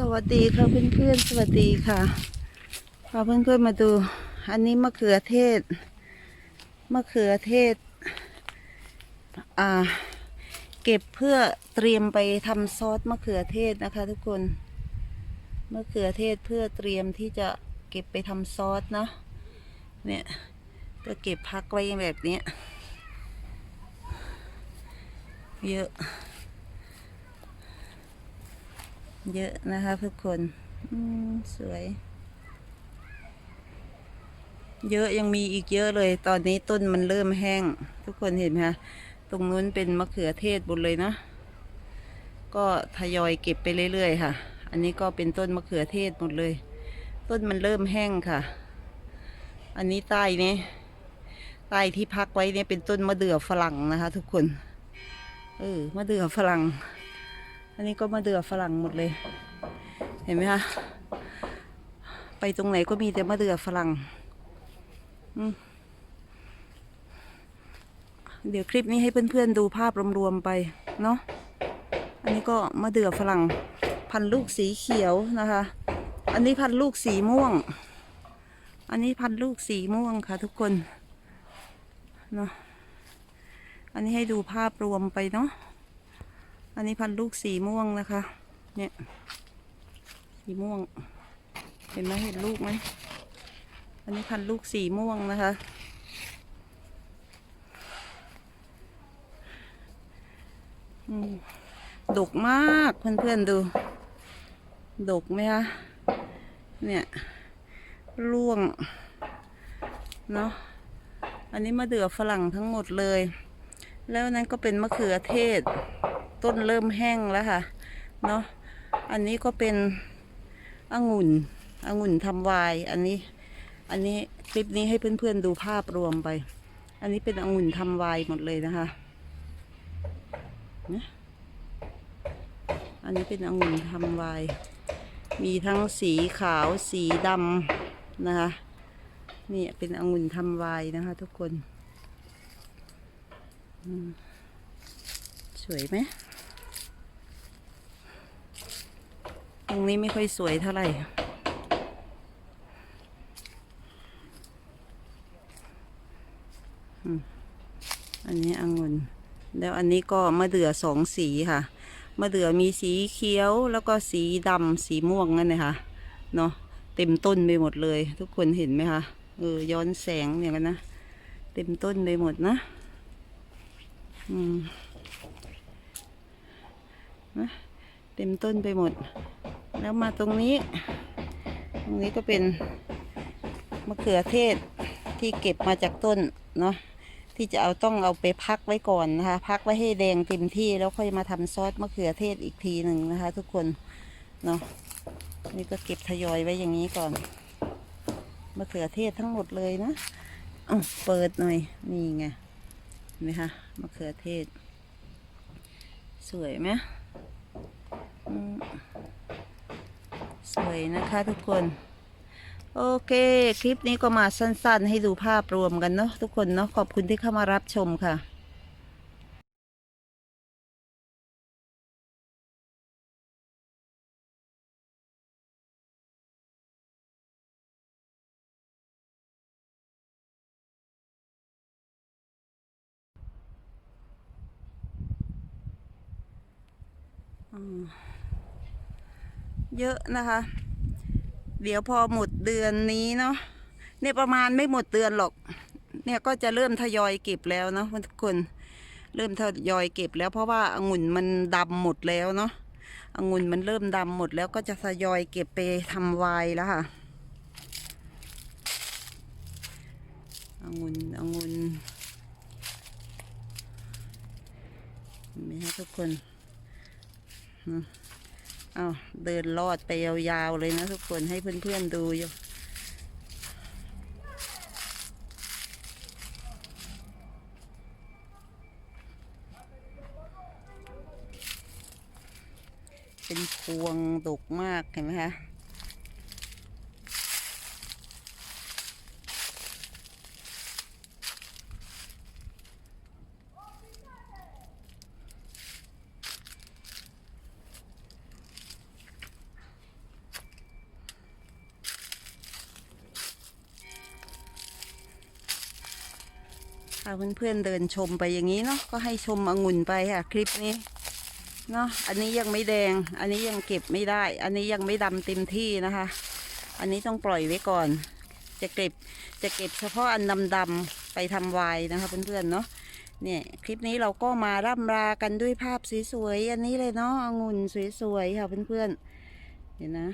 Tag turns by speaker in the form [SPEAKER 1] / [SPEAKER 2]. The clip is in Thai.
[SPEAKER 1] สวัสดีค่ะเพื่อนๆ สวัสดีค่ะพาเพื่อนๆมาดู อันนี้มะเขือเทศ มะเขือเทศ อ่า เก็บเพื่อเตรียมไปทำซอสมะเขือเทศนะคะ ทุกคน มะเขือเทศเพื่อเตรียมที่จะเก็บไปทำซอสนะเนี่ยก็เก็บพักไว้แบบนี้ เยอะ เยอะนะคะทุกคนสวย เยอะยังมีอีกเยอะเลย ตอนนี้ต้นมันเริ่มแห้ง ทุกคนเห็นไหมคะตรงนู้นเป็นมะเขือเทศหมดเลยเนาะก็ทยอยเก็บไปเรื่อยๆค่ะ อันนี้ก็เป็นต้นมะเขือเทศหมดเลย ต้นมันเริ่มแห้งค่ะ อันนี้ใต้นี้ใต้ที่พักไว้เนี่ยเป็นต้นมะเดื่อฝรั่งนะคะ ทุกคน เออมะเดื่อฝรั่ง อันนี้ก็มะเดือฝรั่งหมดเลย เห็นไหมคะไปตรงไหนก็มีแต่มะเดือฝรั่งเดี๋ยวคลิปนี้ให้เพื่อนๆดูภาพรวมๆไปเนาะอันนี้ก็มะเดื่อฝรั่ง พันลูกสีเขียวนะคะ อันนี้พันลูกสีม่วง อันนี้พันลูกสีม่วงค่ะทุกคนเนาะอันนี้ให้ดูภาพรวมไปเนาะ อันนี้พันลูกสีม่วงนะคะ เนี่ย สีม่วง เห็นไหมเห็นลูกไหม อันนี้พันลูกสีม่วงนะคะ ดกมากเพื่อนๆดู ดกไหมคะ เนี่ยร่วง เนาะ อันนี้มะเดื่อฝรั่งทั้งหมดเลย แล้วนั้นก็เป็นมะเขือเทศ ต้นเริ่มแห้งแล้วค่ะ เนาะ อันนี้ก็เป็นองุ่นองุ่นทำวาย อันนี้ อันนี้คลิปนี้ให้เพื่อนๆดูภาพรวมไป อันนี้เป็นองุ่นทำวายหมดเลยนะคะนะอันนี้เป็นองุ่นทำวาย มีทั้งสีขาวสีดำนะคะ นี่เป็นองุ่นทำวายนะคะ ทุกคน สวยไหม ตรงนี้ไม่ค่อยสวยเท่าไหร่ อันนี้องุ่น แล้วอันนี้ก็มะเดื่อสองสีค่ะ มะเดื่อมีสีเขียวแล้วก็สีดำสีม่วงนั่นเลยค่ะ เนาะเต็มต้นไปหมดเลย ทุกคนเห็นไหมคะ เออ ย้อนแสงอย่างนั้นนะ เต็มต้นไปหมดนะ อืมนะเต็มต้นไปหมด แล้วมาตรงนี้ ตรงนี้ก็เป็นมะเขือเทศที่เก็บมาจากต้นเนาะที่จะเอาต้องเอาไปพักไว้ก่อนนะคะ พักไว้ให้แดงเต็มที่แล้วค่อยมาทำซอสมะเขือเทศอีกทีหนึ่งนะคะ ทุกคนเนาะนี่ก็เก็บทยอยไว้อย่างนี้ก่อนมะเขือเทศทั้งหมดเลยนะอ้าเปิดหน่อยนี่ไงเห็นไหมคะมะเขือเทศ สวยไหมอืม สวยนะคะทุกคน โอเค คลิปนี้ก็มาสั้นๆ ให้ดูภาพรวมกันเนาะทุกคนเนาะขอบคุณที่เข้ามารับชมค่ะอืม เยอะนะคะ เดี๋ยวพอหมดเดือนนี้เนาะเนี่ยประมาณไม่หมดเดือนหรอก เนี่ยก็จะเริ่มทยอยเก็บแล้วเนาะทุกคนเริ่มทยอยเก็บแล้วเพราะว่าองุ่นมันดำหมดแล้วเนาะองุ่นมันเริ่มดำหมดแล้วก็จะทยอยเก็บไปทำไวน์แล้วค่ะองุ่นองุ่นเห็นไหมคะทุกคนเอาเดินลอดไปยาวๆเลยนะทุกคนให้เพื่อนๆดูอยู่เป็นพวงดกมากเห็นไหมคะ พาเพื่อนๆเดินชมไปอย่างนี้เนาะก็ให้ชมองุ่นไปค่ะ คลิปนี้เนาะอันนี้ยังไม่แดง อันนี้ยังเก็บไม่ได้ อันนี้ยังไม่ดำเต็มที่นะคะ อันนี้ต้องปล่อยไว้ก่อน จะเก็บจะเก็บเฉพาะอันดำๆไปทำวน์นะคะเพื่อนๆเนาะเนี่ยคลิปนี้เราก็มาร่ำรากันด้วยภาพสวยๆอันนี้เลยเนาะองุ่นสวยๆค่ะเพื่อนๆเห็นนะ